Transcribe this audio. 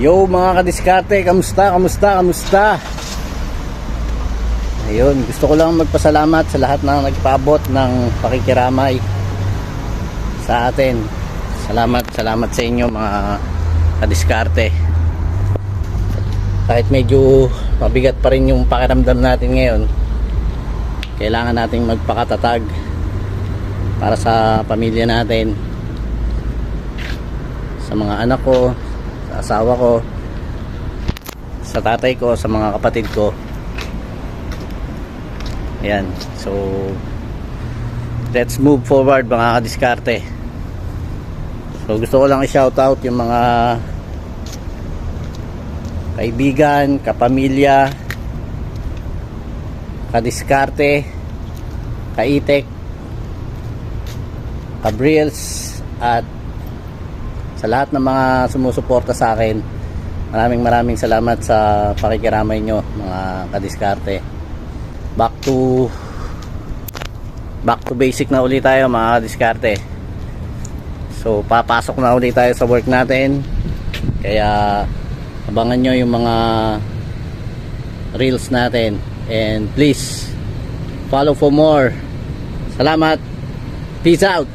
Yo mga kadiskarte, kamusta, kamusta, kamusta? Ayun, gusto ko lang magpasalamat sa lahat ng nagpaabot ng pakikiramay sa atin. Salamat, salamat sa inyo mga kadiskarte. Kahit medyo mabigat pa rin yung pakiramdam natin ngayon, kailangan nating magpakatatag para sa pamilya natin, sa mga anak ko, sa asawa ko, sa tatay ko, sa mga kapatid ko. Ayan. So, let's move forward mga kadiskarte. So, gusto ko lang i-shout out yung mga kaibigan, kapamilya, kadiskarte, kaitek, kabriels, at sa lahat ng mga sumusuporta sa akin maraming maraming salamat sa pakikiramay nyo mga kadiskarte. Back to back to basic na ulit tayo mga kadiskarte. So papasok na ulit tayo sa work natin. Kaya abangan nyo yung mga reels natin. And please follow for more. Salamat. Peace out